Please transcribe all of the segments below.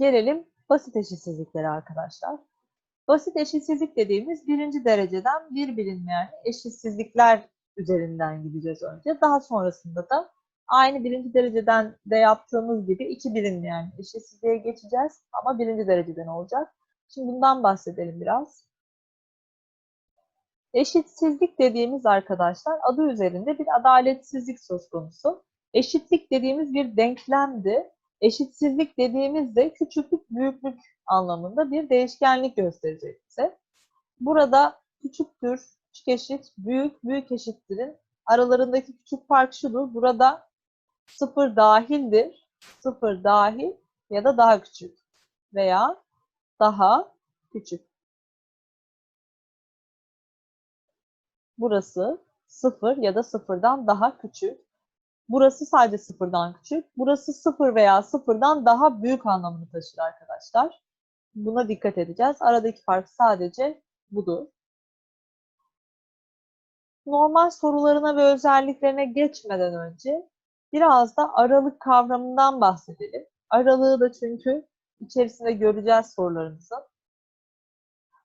Gelelim basit eşitsizliklere arkadaşlar. Basit eşitsizlik dediğimiz birinci dereceden bir bilinmeyen eşitsizlikler üzerinden gideceğiz önce. Daha sonrasında da aynı birinci dereceden de yaptığımız gibi iki bilinmeyen eşitsizliğe geçeceğiz ama birinci dereceden olacak. Şimdi bundan bahsedelim biraz. Eşitsizlik dediğimiz arkadaşlar adı üzerinde bir adaletsizlik söz konusu. Eşitlik dediğimiz bir denklemdi. Eşitsizlik dediğimizde küçüklük büyüklük anlamında bir değişkenlik gösterecek bize. Burada küçüktür, küçük eşit, büyük, büyük eşittirin aralarındaki küçük fark şudur. Burada sıfır dahildir, sıfır dahil ya da daha küçük veya daha küçük. Burası sıfır ya da sıfırdan daha küçük. Burası sadece sıfırdan küçük. Burası sıfır veya sıfırdan daha büyük anlamını taşır arkadaşlar. Buna dikkat edeceğiz. Aradaki fark sadece budur. Normal sorularına ve özelliklerine geçmeden önce biraz da aralık kavramından bahsedelim. Aralığı da çünkü içerisinde göreceğiz sorularımızı.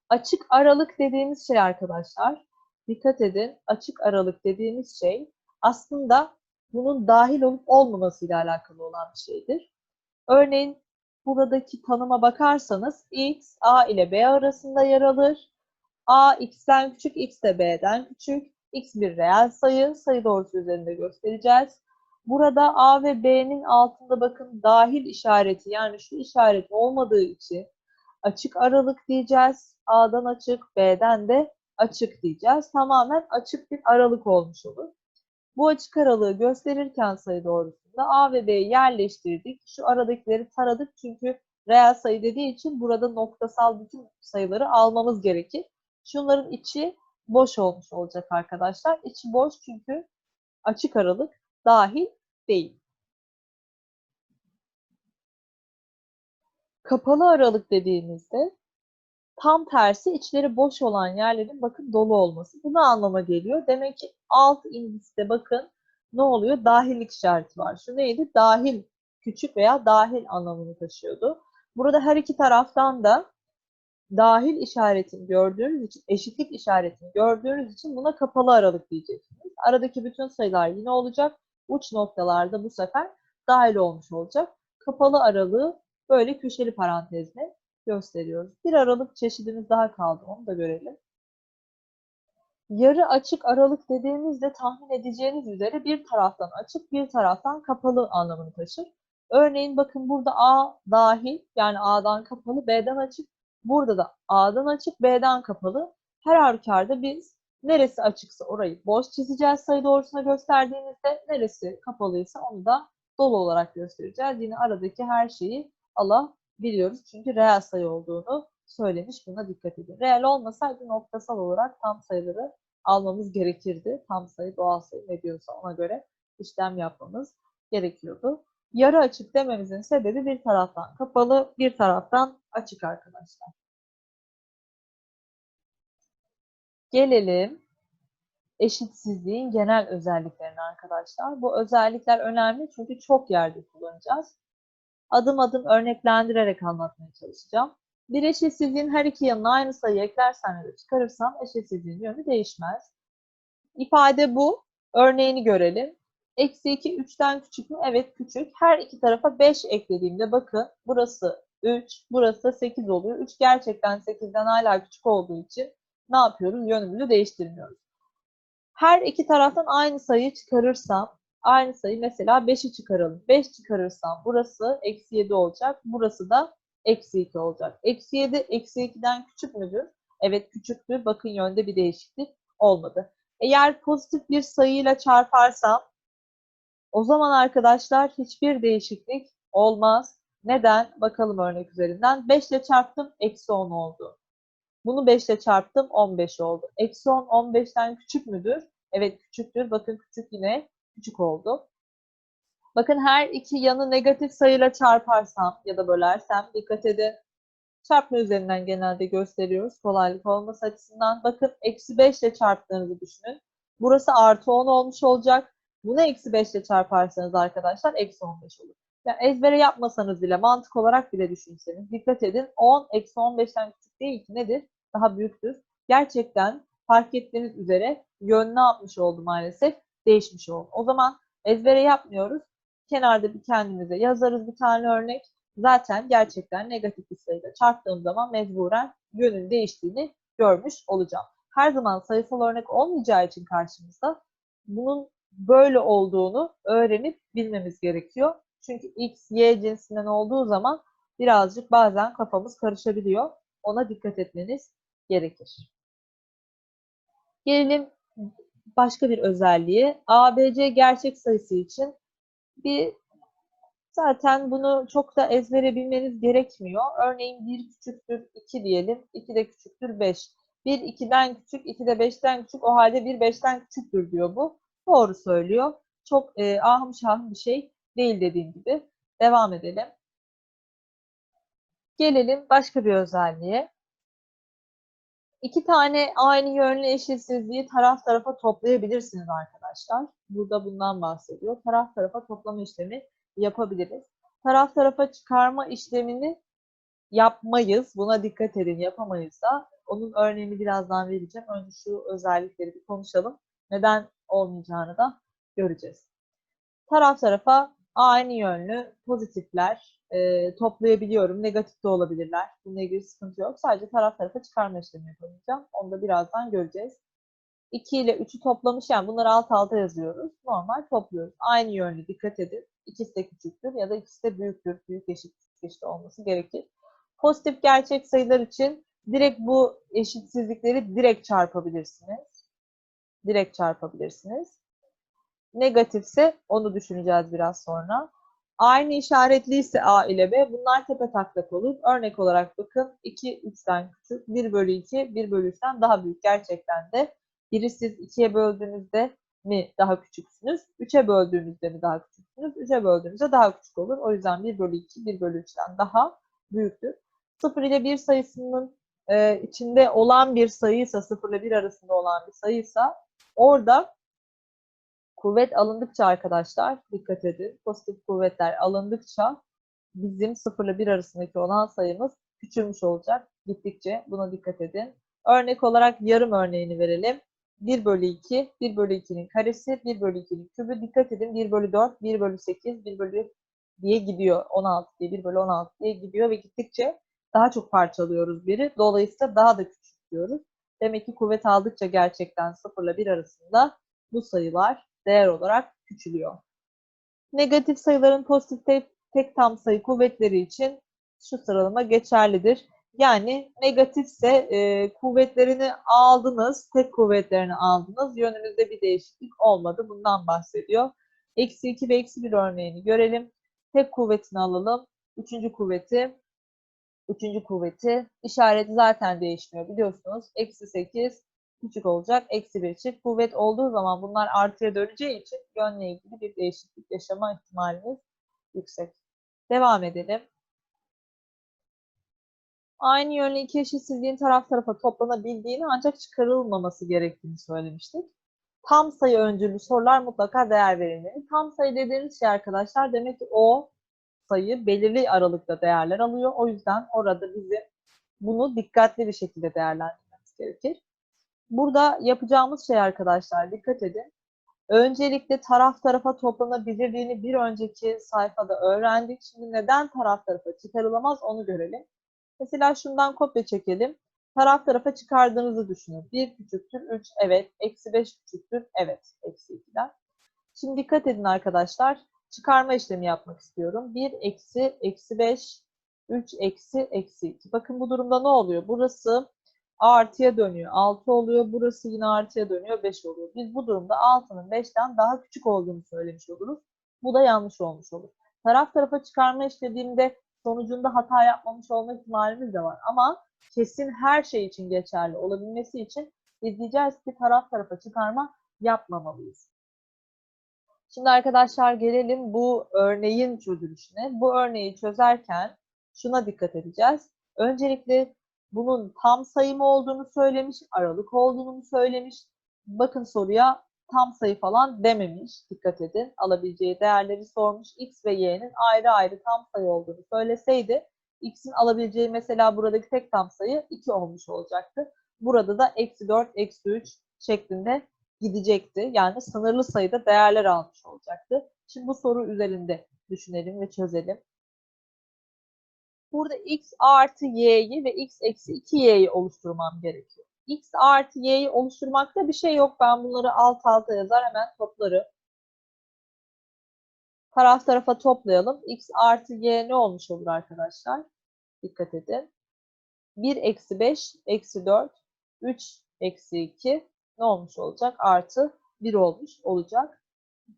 Açık aralık dediğimiz şey arkadaşlar, dikkat edin, açık aralık dediğimiz şey aslında bunun dahil olup olmamasıyla alakalı olan bir şeydir. Örneğin buradaki tanıma bakarsanız x, a ile b arasında yer alır. a x'ten küçük, x de b'den küçük. x bir reel sayı, sayı doğrusu üzerinde göstereceğiz. Burada a ve b'nin altında bakın dahil işareti yani şu işaret olmadığı için açık aralık diyeceğiz. a'dan açık, b'den de açık diyeceğiz. Tamamen açık bir aralık olmuş olur. Bu açık aralığı gösterirken sayı doğrusunda A ve B'yi yerleştirdik. Şu aradakileri taradık çünkü reel sayı dediği için burada noktasal bütün sayıları almamız gerekir. Şunların içi boş olmuş olacak arkadaşlar. İçi boş çünkü açık aralık dahil değil. Kapalı aralık dediğimizde tam tersi içleri boş olan yerlerin bakın dolu olması. Bu ne anlama geliyor? Demek ki alt indiste bakın ne oluyor? Dahillik işareti var. Şu neydi? Dahil, küçük veya dahil anlamını taşıyordu. Burada her iki taraftan da dahil işaretini gördüğünüz için, eşitlik işaretini gördüğünüz için buna kapalı aralık diyeceksiniz. Aradaki bütün sayılar yine olacak. Uç noktalarda bu sefer dahil olmuş olacak. Kapalı aralığı böyle köşeli parantezle gösteriyoruz. Bir aralık çeşidimiz daha kaldı. Onu da görelim. Yarı açık aralık dediğimizde tahmin edeceğiniz üzere bir taraftan açık, bir taraftan kapalı anlamını taşır. Örneğin bakın burada A dahil yani A'dan kapalı, B'den açık. Burada da A'dan açık, B'den kapalı. Her halükarda biz neresi açıksa orayı boş çizeceğiz sayı doğrusuna gösterdiğimizde neresi kapalıysa onu da dolu olarak göstereceğiz. Yine aradaki her şeyi alabiliyoruz. Çünkü reel sayı olduğunu söylemiş. Buna dikkat edin. Reel olmasaydı noktasal olarak tam sayıları almamız gerekirdi. Tam sayı, doğal sayı ne diyorsa ona göre işlem yapmamız gerekiyordu. Yarı açık dememizin sebebi bir taraftan kapalı, bir taraftan açık arkadaşlar. Gelelim eşitsizliğin genel özelliklerine arkadaşlar. Bu özellikler önemli çünkü çok yerde kullanacağız. Adım adım örneklendirerek anlatmaya çalışacağım. Bir eşitsizliğin her iki yanına aynı sayı eklersen ya da çıkarırsan eşitsizliğin yönü değişmez. İfade bu. Örneğini görelim. Eksi 2 3'ten küçük mü? Evet küçük. Her iki tarafa 5 eklediğimde bakın burası 3, burası 8 oluyor. 3 gerçekten 8'den hala küçük olduğu için ne yapıyoruz? Yönümüzü değiştirmiyoruz. Her iki taraftan aynı sayıyı çıkarırsam, aynı sayı mesela 5'i çıkaralım. 5 çıkarırsam burası eksi 7 olacak. Burası da eksi 2 olacak. Eksi 7 eksi 2'den küçük müdür? Evet küçüktür. Bakın yönde bir değişiklik olmadı. Eğer pozitif bir sayıyla çarparsam o zaman arkadaşlar hiçbir değişiklik olmaz. Neden? Bakalım örnek üzerinden. 5 ile çarptım eksi 10 oldu. Bunu 5 ile çarptım 15 oldu. Eksi 10 15'ten küçük müdür? Evet küçüktür. Bakın küçük yine küçük oldu. Bakın her iki yanı negatif sayıyla çarparsam ya da bölersem dikkat edin. Çarpma üzerinden genelde gösteriyoruz kolaylık olması açısından. Bakın eksi 5 ile çarptığınızı düşünün. Burası artı 10 olmuş olacak. Bunu eksi 5 ile çarparsanız arkadaşlar eksi 15 olur. Yani ezbere yapmasanız bile mantık olarak bile düşünseniz dikkat edin 10 eksi 15'ten küçük değil ki nedir? Daha büyüktür. Gerçekten fark ettiğiniz üzere yön ne yapmış oldu maalesef? Değişmiş oldu. O zaman ezbere yapmıyoruz. Kenarda bir kendimize yazarız bir tane örnek. Zaten gerçekten negatif bir sayıyla çarptığım zaman mecburen yönün değiştiğini görmüş olacağım. Her zaman sayısal örnek olmayacağı için karşımızda bunun böyle olduğunu öğrenip bilmemiz gerekiyor. Çünkü x, y cinsinden olduğu zaman birazcık bazen kafamız karışabiliyor. Ona dikkat etmeniz gerekir. Gelelim başka bir özelliği. ABC gerçek sayısı için bir zaten bunu çok da ezbere bilmeniz gerekmiyor. Örneğin 1 küçüktür 2 diyelim. 2 de küçüktür 5. 1 2'den küçük, 2 de 5'ten küçük. O halde 1 5'ten küçüktür diyor bu. Doğru söylüyor. Çok e, ahım şahım bir şey değil dediğim gibi. Devam edelim. Gelelim başka bir özelliğe. İki tane aynı yönlü eşitsizliği taraf tarafa toplayabilirsiniz arkadaşlar. Burada bundan bahsediyor. Taraf tarafa toplama işlemi yapabiliriz. Taraf tarafa çıkarma işlemini yapmayız. Buna dikkat edin. Yapamayız da. Onun örneğini birazdan vereceğim. Önce şu özellikleri bir konuşalım. Neden olmayacağını da göreceğiz. Taraf tarafa aynı yönlü pozitifler e, toplayabiliyorum. Negatif de olabilirler. Bununla ilgili sıkıntı yok. Sadece taraf tarafa çıkarma işlemi yapabileceğim. Onu da birazdan göreceğiz. 2 ile 3'ü toplamış yani bunları alt alta yazıyoruz. Normal topluyoruz. Aynı yönlü dikkat edin. İkisi de küçüktür ya da ikisi de büyüktür. Büyük eşit küçük olması gerekir. Pozitif gerçek sayılar için direkt bu eşitsizlikleri direkt çarpabilirsiniz. Direkt çarpabilirsiniz. Negatifse onu düşüneceğiz biraz sonra. Aynı işaretliyse A ile B bunlar tepe taklak olur. Örnek olarak bakın 2 3'ten küçük 1 bölü 2 1 bölü 3'ten daha büyük gerçekten de. Biri siz 2'ye böldüğünüzde mi daha küçüksünüz? 3'e böldüğünüzde mi daha küçüksünüz? 3'e böldüğünüzde daha küçük olur. O yüzden 1 bölü 2 1 bölü 3'ten daha büyüktür. 0 ile 1 sayısının e, içinde olan bir sayıysa 0 ile 1 arasında olan bir sayıysa orada kuvvet alındıkça arkadaşlar dikkat edin. Pozitif kuvvetler alındıkça bizim 0 ile 1 arasındaki olan sayımız küçülmüş olacak. Gittikçe buna dikkat edin. Örnek olarak yarım örneğini verelim. 1 bölü 2, 1 bölü 2'nin karesi, 1 bölü 2'nin kübü. Dikkat edin 1 bölü 4, 1 bölü 8, 1 bölü diye gidiyor. 16 diye, 1 bölü 16 diye gidiyor ve gittikçe daha çok parçalıyoruz biri. Dolayısıyla daha da küçültüyoruz. Demek ki kuvvet aldıkça gerçekten 0 ile 1 arasında bu sayılar değer olarak küçülüyor. Negatif sayıların pozitif tek, tam sayı kuvvetleri için şu sıralama geçerlidir. Yani negatifse e, kuvvetlerini aldınız, tek kuvvetlerini aldınız. Yönünüzde bir değişiklik olmadı. Bundan bahsediyor. Eksi 2 ve eksi 1 örneğini görelim. Tek kuvvetini alalım. Üçüncü kuvveti, üçüncü kuvveti. işareti zaten değişmiyor biliyorsunuz. Eksi 8 küçük olacak. Eksi 1 çift kuvvet olduğu zaman bunlar artıya döneceği için yönle ilgili bir değişiklik yaşama ihtimaliniz yüksek. Devam edelim. Aynı yönlü iki eşitsizliğin taraf tarafa toplanabildiğini ancak çıkarılmaması gerektiğini söylemiştik. Tam sayı öncüllü sorular mutlaka değer verilmeli. Tam sayı dediğimiz şey arkadaşlar demek ki o sayı belirli aralıkta değerler alıyor. O yüzden orada bizim bunu dikkatli bir şekilde değerlendirmemiz gerekir. Burada yapacağımız şey arkadaşlar dikkat edin. Öncelikle taraf tarafa toplanabilirliğini bir önceki sayfada öğrendik. Şimdi neden taraf tarafa çıkarılamaz onu görelim. Mesela şundan kopya çekelim. Taraf tarafa çıkardığınızı düşünün. 1 küçüktür 3 evet. Eksi 5 küçüktür evet. Eksi 2'den. Şimdi dikkat edin arkadaşlar. Çıkarma işlemi yapmak istiyorum. 1 eksi eksi 5 3 eksi eksi 2. Bakın bu durumda ne oluyor? Burası artıya dönüyor. 6 oluyor. Burası yine artıya dönüyor. 5 oluyor. Biz bu durumda 6'nın 5'ten daha küçük olduğunu söylemiş oluruz. Bu da yanlış olmuş olur. Taraf tarafa çıkarma işlediğimde sonucunda hata yapmamış olma ihtimalimiz de var. Ama kesin her şey için geçerli olabilmesi için biz diyeceğiz ki taraf tarafa çıkarma yapmamalıyız. Şimdi arkadaşlar gelelim bu örneğin çözülüşüne. Bu örneği çözerken şuna dikkat edeceğiz. Öncelikle bunun tam sayımı olduğunu söylemiş, aralık olduğunu söylemiş. Bakın soruya tam sayı falan dememiş. Dikkat edin. Alabileceği değerleri sormuş. X ve Y'nin ayrı ayrı tam sayı olduğunu söyleseydi X'in alabileceği mesela buradaki tek tam sayı 2 olmuş olacaktı. Burada da eksi 4, eksi 3 şeklinde gidecekti. Yani sınırlı sayıda değerler almış olacaktı. Şimdi bu soru üzerinde düşünelim ve çözelim. Burada x artı y'yi ve x eksi 2y'yi oluşturmam gerekiyor. x artı y'yi oluşturmakta bir şey yok. Ben bunları alt alta yazar hemen toplarım. Taraf tarafa toplayalım. x artı y ne olmuş olur arkadaşlar? Dikkat edin. 1 eksi 5 eksi 4 3 eksi 2 ne olmuş olacak? Artı 1 olmuş olacak.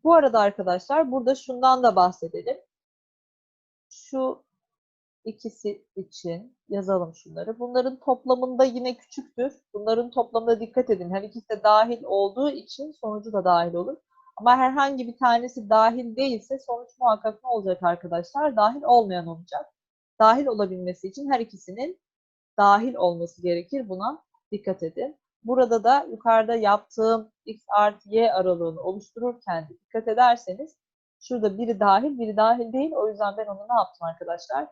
Bu arada arkadaşlar burada şundan da bahsedelim. Şu ikisi için yazalım şunları. Bunların toplamında yine küçüktür. Bunların toplamına dikkat edin. Her ikisi de dahil olduğu için sonucu da dahil olur. Ama herhangi bir tanesi dahil değilse sonuç muhakkak ne olacak arkadaşlar? Dahil olmayan olacak. Dahil olabilmesi için her ikisinin dahil olması gerekir. Buna dikkat edin. Burada da yukarıda yaptığım x artı y aralığını oluştururken dikkat ederseniz şurada biri dahil, biri dahil değil. O yüzden ben onu ne yaptım arkadaşlar?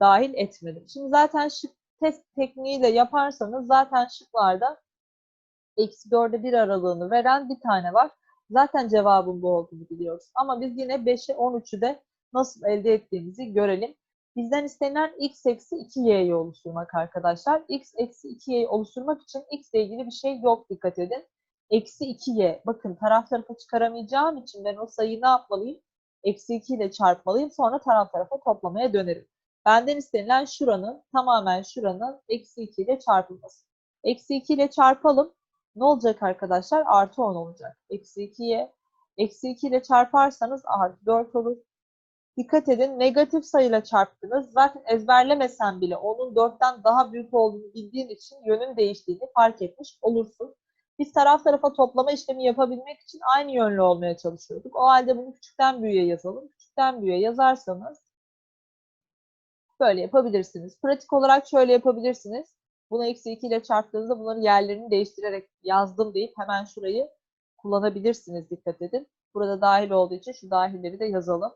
Dahil etmedim. Şimdi zaten şık test tekniğiyle yaparsanız zaten şıklarda eksi 4'e 1 aralığını veren bir tane var. Zaten cevabın bu olduğunu biliyoruz. Ama biz yine 5'e 13'ü de nasıl elde ettiğimizi görelim. Bizden istenilen x eksi 2y'yi oluşturmak arkadaşlar. x eksi 2y'yi oluşturmak için x ile ilgili bir şey yok dikkat edin. Eksi 2y. Bakın taraf tarafa çıkaramayacağım için ben o sayıyı ne yapmalıyım? Eksi 2 ile çarpmalıyım. Sonra taraf tarafa toplamaya dönerim. Benden istenilen şuranın tamamen şuranın eksi 2 ile çarpılması. Eksi 2 ile çarpalım. Ne olacak arkadaşlar? Artı 10 olacak. Eksi 2'ye. Eksi 2 ile çarparsanız artı 4 olur. Dikkat edin negatif sayıyla çarptınız. Zaten ezberlemesen bile onun 4'ten daha büyük olduğunu bildiğin için yönün değiştiğini fark etmiş olursun. Biz taraf tarafa toplama işlemi yapabilmek için aynı yönlü olmaya çalışıyorduk. O halde bunu küçükten büyüğe yazalım. Küçükten büyüğe yazarsanız böyle yapabilirsiniz. Pratik olarak şöyle yapabilirsiniz. Bunu eksi 2 ile çarptığınızda bunların yerlerini değiştirerek yazdım deyip hemen şurayı kullanabilirsiniz. Dikkat edin. Burada dahil olduğu için şu dahilleri de yazalım.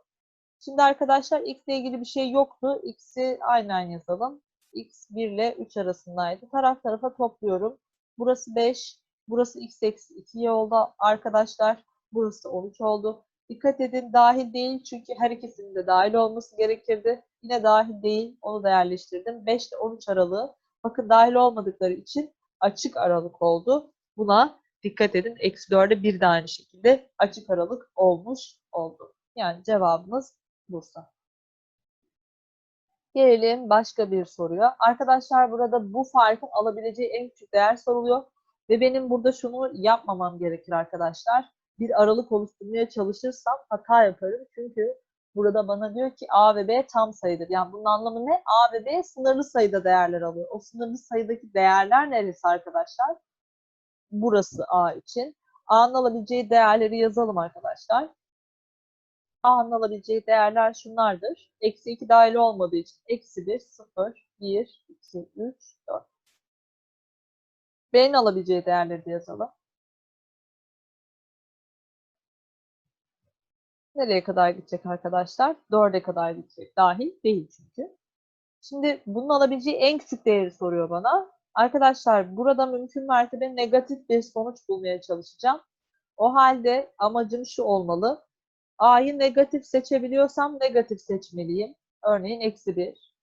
Şimdi arkadaşlar x ile ilgili bir şey yoktu. x'i aynen yazalım. x 1 ile 3 arasındaydı. Taraf tarafa topluyorum. Burası 5. Burası x eksi 2'ye oldu arkadaşlar. Burası 13 oldu. Dikkat edin dahil değil çünkü her ikisinin de dahil olması gerekirdi. Yine dahil değil. Onu da yerleştirdim. 5 ile 13 aralığı. Bakın dahil olmadıkları için açık aralık oldu. Buna dikkat edin. Eksi 4'e bir de aynı şekilde açık aralık olmuş oldu. Yani cevabımız Bursa. Gelelim başka bir soruya. Arkadaşlar burada bu farkın alabileceği en küçük değer soruluyor. Ve benim burada şunu yapmamam gerekir arkadaşlar. Bir aralık oluşturmaya çalışırsam hata yaparım. Çünkü burada bana diyor ki A ve B tam sayıdır. Yani bunun anlamı ne? A ve B sınırlı sayıda değerler alıyor. O sınırlı sayıdaki değerler neresi arkadaşlar? Burası A için. A'nın alabileceği değerleri yazalım arkadaşlar. A'nın alabileceği değerler şunlardır. Eksi 2 dahil olmadığı için eksi 1, 0, 1, 2, 3, 4. B'nin alabileceği değerleri de yazalım. Nereye kadar gidecek arkadaşlar? 4'e kadar gidecek. Dahil değil çünkü. Şimdi bunun alabileceği en küçük değeri soruyor bana. Arkadaşlar burada mümkün mertebe negatif bir sonuç bulmaya çalışacağım. O halde amacım şu olmalı. A'yı negatif seçebiliyorsam negatif seçmeliyim. Örneğin eksi 1.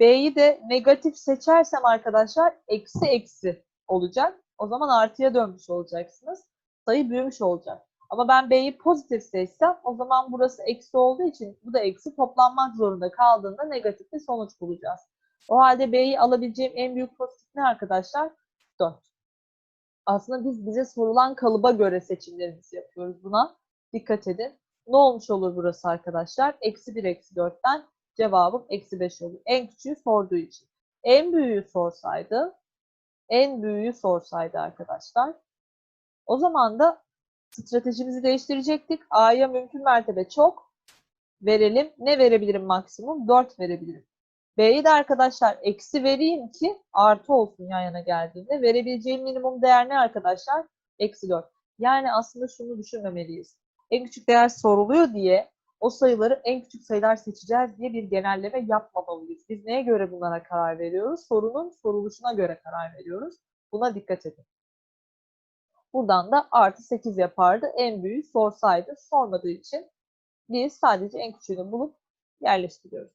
B'yi de negatif seçersem arkadaşlar eksi eksi olacak. O zaman artıya dönmüş olacaksınız. Sayı büyümüş olacak. Ama ben B'yi pozitif seçsem o zaman burası eksi olduğu için bu da eksi toplanmak zorunda kaldığında negatif bir sonuç bulacağız. O halde B'yi alabileceğim en büyük pozitif ne arkadaşlar? 4. Aslında biz bize sorulan kalıba göre seçimlerimizi yapıyoruz buna. Dikkat edin. Ne olmuş olur burası arkadaşlar? Eksi 1, eksi 4'ten cevabım eksi 5 olur. En küçüğü sorduğu için. En büyüğü sorsaydı, en büyüğü sorsaydı arkadaşlar, o zaman da stratejimizi değiştirecektik. A'ya mümkün mertebe çok verelim. Ne verebilirim maksimum? 4 verebilirim. B'yi de arkadaşlar eksi vereyim ki artı olsun yan yana geldiğinde. Verebileceğim minimum değer ne arkadaşlar? Eksi 4. Yani aslında şunu düşünmemeliyiz. En küçük değer soruluyor diye o sayıları en küçük sayılar seçeceğiz diye bir genelleme yapmamalıyız. Biz neye göre bunlara karar veriyoruz? Sorunun soruluşuna göre karar veriyoruz. Buna dikkat edin. Buradan da artı 8 yapardı. En büyüğü sorsaydı. Sormadığı için biz sadece en küçüğünü bulup yerleştiriyoruz.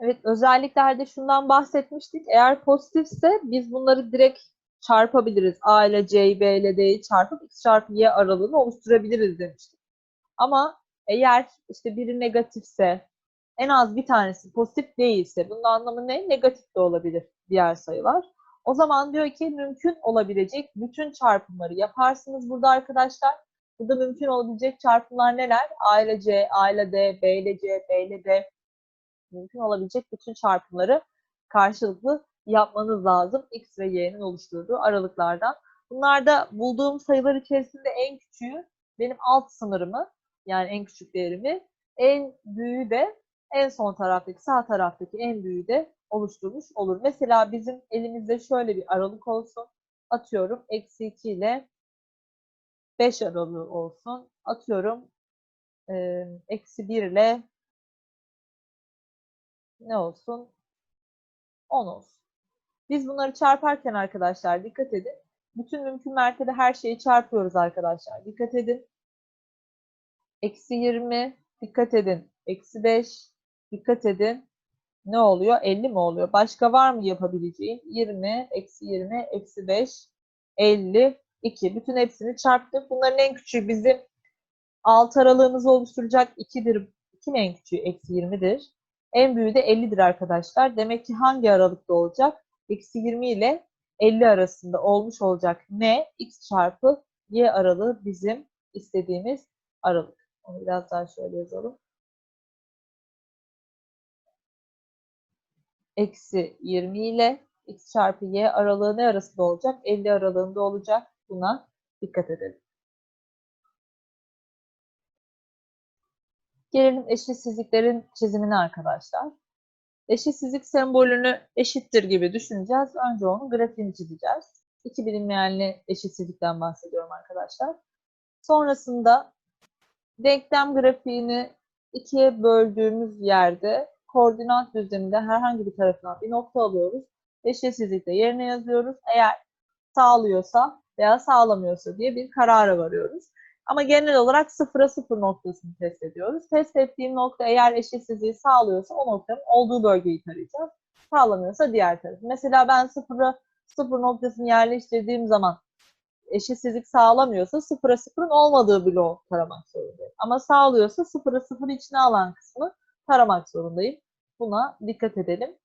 Evet, özelliklerde şundan bahsetmiştik. Eğer pozitifse biz bunları direkt çarpabiliriz. A ile C'yi, B ile D'yi çarpıp X çarpı Y aralığını oluşturabiliriz demiştik. Ama eğer işte biri negatifse, en az bir tanesi pozitif değilse, bunun anlamı ne? Negatif de olabilir diğer sayılar. O zaman diyor ki mümkün olabilecek bütün çarpımları yaparsınız burada arkadaşlar. Burada mümkün olabilecek çarpımlar neler? A ile C, A ile D, B ile C, B ile D. Mümkün olabilecek bütün çarpımları karşılıklı yapmanız lazım. X ve Y'nin oluşturduğu aralıklardan. Bunlarda bulduğum sayılar içerisinde en küçüğü benim alt sınırımı yani en küçük değerimi. En büyüğü de en son taraftaki sağ taraftaki en büyüğü de oluşturmuş olur. Mesela bizim elimizde şöyle bir aralık olsun. Atıyorum eksi 2 ile 5 aralığı olsun. Atıyorum eksi 1 ile ne olsun? 10 olsun. Biz bunları çarparken arkadaşlar dikkat edin. Bütün mümkün mertebe her şeyi çarpıyoruz arkadaşlar. Dikkat edin. Eksi 20, dikkat edin. Eksi 5, dikkat edin. Ne oluyor? 50 mi oluyor? Başka var mı yapabileceğin? 20, eksi 20, eksi 5, 50, 2. Bütün hepsini çarptık. Bunların en küçüğü bizim alt aralığımızı oluşturacak 2'dir. 2 en küçüğü? Eksi 20'dir. En büyüğü de 50'dir arkadaşlar. Demek ki hangi aralıkta olacak? Eksi 20 ile 50 arasında olmuş olacak ne? X çarpı Y aralığı bizim istediğimiz aralık. Onu biraz daha şöyle yazalım. Eksi 20 ile X çarpı Y aralığı ne arasında olacak? 50 aralığında olacak. Buna dikkat edelim. Gelelim eşitsizliklerin çizimine arkadaşlar. Eşitsizlik sembolünü eşittir gibi düşüneceğiz. Önce onun grafiğini çizeceğiz. İki bilinmeyenli eşitsizlikten bahsediyorum arkadaşlar. Sonrasında denklem grafiğini ikiye böldüğümüz yerde koordinat düzleminde herhangi bir tarafından bir nokta alıyoruz. Eşitsizlikte yerine yazıyoruz. Eğer sağlıyorsa veya sağlamıyorsa diye bir karara varıyoruz. Ama genel olarak sıfıra sıfır noktasını test ediyoruz. Test ettiğim nokta eğer eşitsizliği sağlıyorsa o noktanın olduğu bölgeyi tarayacağız. Sağlamıyorsa diğer tarafı. Mesela ben sıfıra sıfır noktasını yerleştirdiğim zaman eşitsizlik sağlamıyorsa sıfıra sıfırın olmadığı bloğu taramak zorundayım. Ama sağlıyorsa sıfıra sıfır içine alan kısmı taramak zorundayım. Buna dikkat edelim.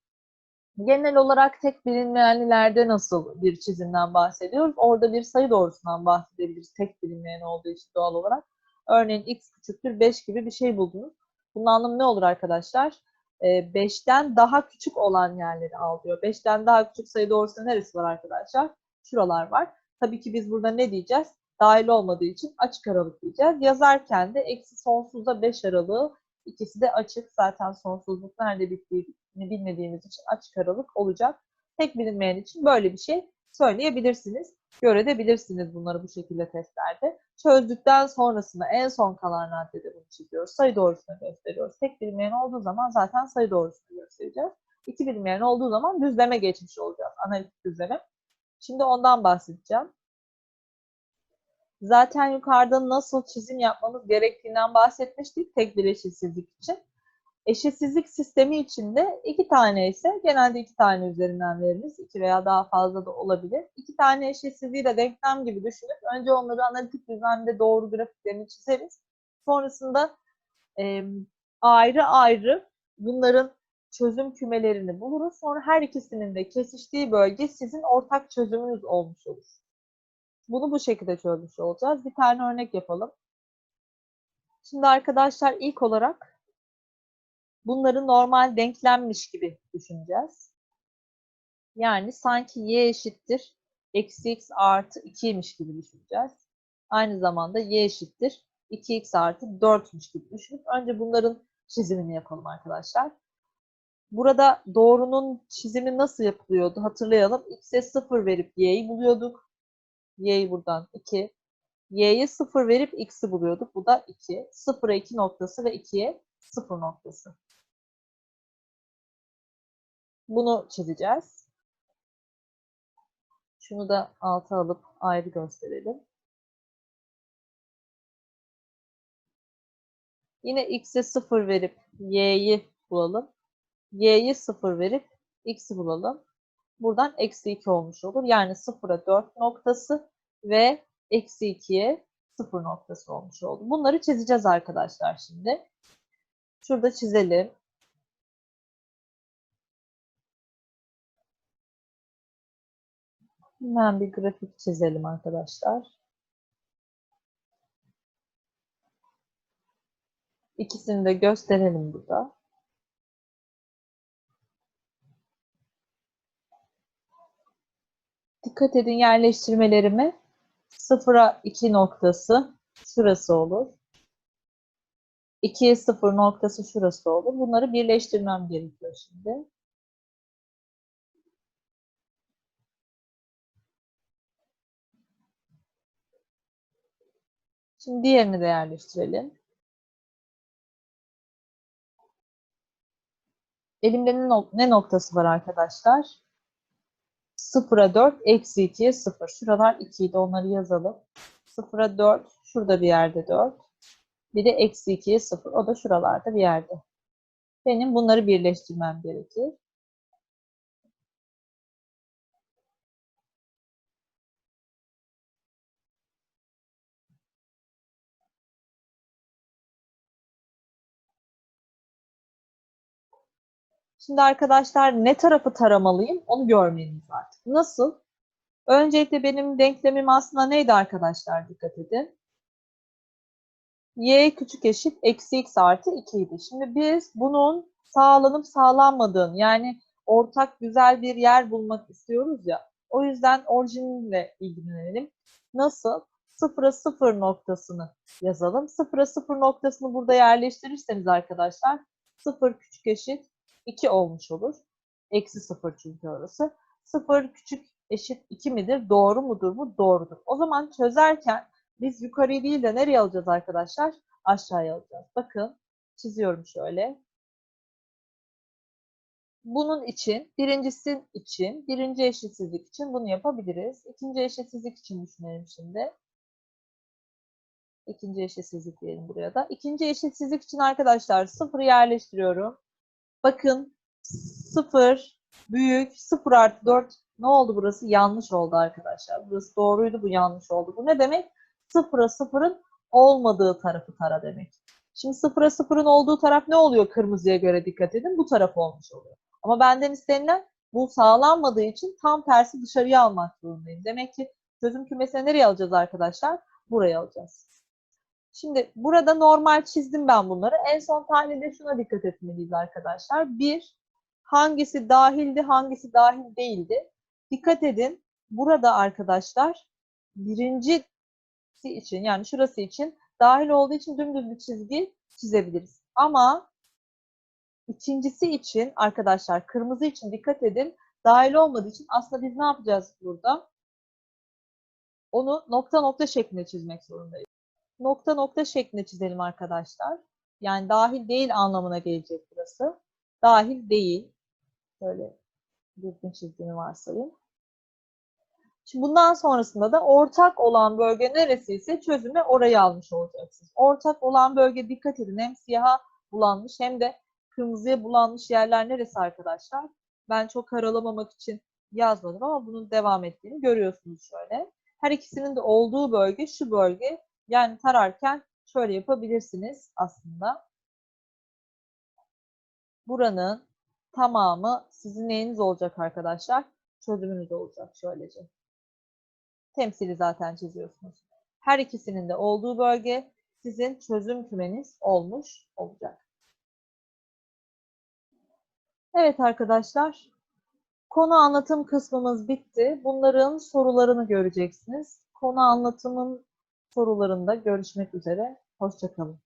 Genel olarak tek bilinmeyenlilerde nasıl bir çizimden bahsediyoruz? Orada bir sayı doğrusundan bahsedebiliriz. Tek bilinmeyen olduğu için doğal olarak. Örneğin x küçüktür 5 gibi bir şey buldunuz. Bunun anlamı ne olur arkadaşlar? 5'ten ee, daha küçük olan yerleri al diyor. 5'ten daha küçük sayı doğrusu neresi var arkadaşlar? Şuralar var. Tabii ki biz burada ne diyeceğiz? Dahil olmadığı için açık aralık diyeceğiz. Yazarken de eksi sonsuzda 5 aralığı ikisi de açık. Zaten sonsuzluk nerede bittiği bilmediğimiz için açık aralık olacak. Tek bilinmeyen için böyle bir şey söyleyebilirsiniz. Görebilirsiniz bunları bu şekilde testlerde. Çözdükten sonrasında en son kalan raddede bunu çiziyoruz. Sayı doğrusunu gösteriyoruz. Tek bilinmeyen olduğu zaman zaten sayı doğrusunu göstereceğiz. İki bilinmeyen olduğu zaman düzleme geçmiş olacağız. Analitik düzleme. Şimdi ondan bahsedeceğim. Zaten yukarıda nasıl çizim yapmamız gerektiğinden bahsetmiştik tek bir eşitsizlik için. Eşitsizlik sistemi içinde iki tane ise genelde iki tane üzerinden veririz. İki veya daha fazla da olabilir. İki tane eşitsizliği de denklem gibi düşünüp önce onları analitik düzlemde doğru grafiklerini çizeriz. Sonrasında e, ayrı ayrı bunların çözüm kümelerini buluruz. Sonra her ikisinin de kesiştiği bölge sizin ortak çözümünüz olmuş olur. Bunu bu şekilde çözmüş olacağız. Bir tane örnek yapalım. Şimdi arkadaşlar ilk olarak bunları normal denklemmiş gibi düşüneceğiz. Yani sanki y eşittir eksi x artı 2'ymiş gibi düşüneceğiz. Aynı zamanda y eşittir 2x artı 4'müş gibi düşünüp önce bunların çizimini yapalım arkadaşlar. Burada doğrunun çizimi nasıl yapılıyordu hatırlayalım. x'e 0 verip y'yi buluyorduk. Y'yi buradan 2. Y'ye 0 verip x'i buluyorduk. Bu da 2. 0'a 2 noktası ve 2'ye 0 noktası. Bunu çizeceğiz. Şunu da alta alıp ayrı gösterelim. Yine x'e 0 verip y'yi bulalım. y'yi 0 verip x'i bulalım. Buradan eksi 2 olmuş olur. Yani 0'a 4 noktası ve eksi 2'ye 0 noktası olmuş oldu. Bunları çizeceğiz arkadaşlar şimdi. Şurada çizelim. Hemen bir grafik çizelim arkadaşlar. İkisini de gösterelim burada. Dikkat edin yerleştirmelerime. 0'a 2 noktası şurası olur. 2'ye 0 noktası şurası olur. Bunları birleştirmem gerekiyor şimdi. Şimdi diğerini de yerleştirelim. Elimde ne noktası var arkadaşlar? 0'a 4, eksi 2'ye 0. Şuralar 2 idi, onları yazalım. 0'a 4, şurada bir yerde 4. Bir de eksi 2'ye 0, o da şuralarda bir yerde. Benim bunları birleştirmem gerekir. Şimdi arkadaşlar ne tarafı taramalıyım onu görmeniz artık. Nasıl? Öncelikle benim denklemim aslında neydi arkadaşlar? Dikkat edin. y küçük eşit eksi x artı 2 idi. Şimdi biz bunun sağlanıp sağlanmadığını yani ortak güzel bir yer bulmak istiyoruz ya. O yüzden orijinle ilgilenelim. Nasıl? Sıfıra sıfır noktasını yazalım. Sıfıra sıfır noktasını burada yerleştirirseniz arkadaşlar sıfır küçük eşit 2 olmuş olur. Eksi 0 çünkü orası. 0 küçük eşit 2 midir? Doğru mudur mu? Doğrudur. O zaman çözerken biz yukarıyı değil de nereye alacağız arkadaşlar? Aşağıya alacağız. Bakın çiziyorum şöyle. Bunun için, birincisi için, birinci eşitsizlik için bunu yapabiliriz. İkinci eşitsizlik için düşünelim şimdi. İkinci eşitsizlik diyelim buraya da. İkinci eşitsizlik için arkadaşlar sıfırı yerleştiriyorum. Bakın 0 büyük 0 artı 4 ne oldu burası? Yanlış oldu arkadaşlar. Burası doğruydu bu yanlış oldu. Bu ne demek? 0'a 0'ın olmadığı tarafı tara demek. Şimdi 0'a 0'ın olduğu taraf ne oluyor kırmızıya göre dikkat edin. Bu taraf olmuş oluyor. Ama benden istenilen bu sağlanmadığı için tam tersi dışarıya almak zorundayım. Demek ki çözüm kümesine nereye alacağız arkadaşlar? Buraya alacağız. Şimdi burada normal çizdim ben bunları. En son tahlilde şuna dikkat etmeliyiz arkadaşlar. Bir, hangisi dahildi, hangisi dahil değildi. Dikkat edin. Burada arkadaşlar birincisi için yani şurası için dahil olduğu için dümdüz bir çizgi çizebiliriz. Ama ikincisi için arkadaşlar kırmızı için dikkat edin. Dahil olmadığı için aslında biz ne yapacağız burada? Onu nokta nokta şeklinde çizmek zorundayız nokta nokta şeklinde çizelim arkadaşlar. Yani dahil değil anlamına gelecek burası. Dahil değil. Şöyle düzgün çizdiğini varsayayım. Şimdi bundan sonrasında da ortak olan bölge neresi ise çözüme orayı almış olacaksınız. Ortak olan bölge dikkat edin hem siyaha bulanmış hem de kırmızıya bulanmış yerler neresi arkadaşlar? Ben çok karalamamak için yazmadım ama bunun devam ettiğini görüyorsunuz şöyle. Her ikisinin de olduğu bölge şu bölge yani tararken şöyle yapabilirsiniz aslında. Buranın tamamı sizin neyiniz olacak arkadaşlar? Çözümünüz olacak şöylece. Temsili zaten çiziyorsunuz. Her ikisinin de olduğu bölge sizin çözüm kümeniz olmuş olacak. Evet arkadaşlar, konu anlatım kısmımız bitti. Bunların sorularını göreceksiniz. Konu anlatımın sorularında görüşmek üzere. Hoşçakalın.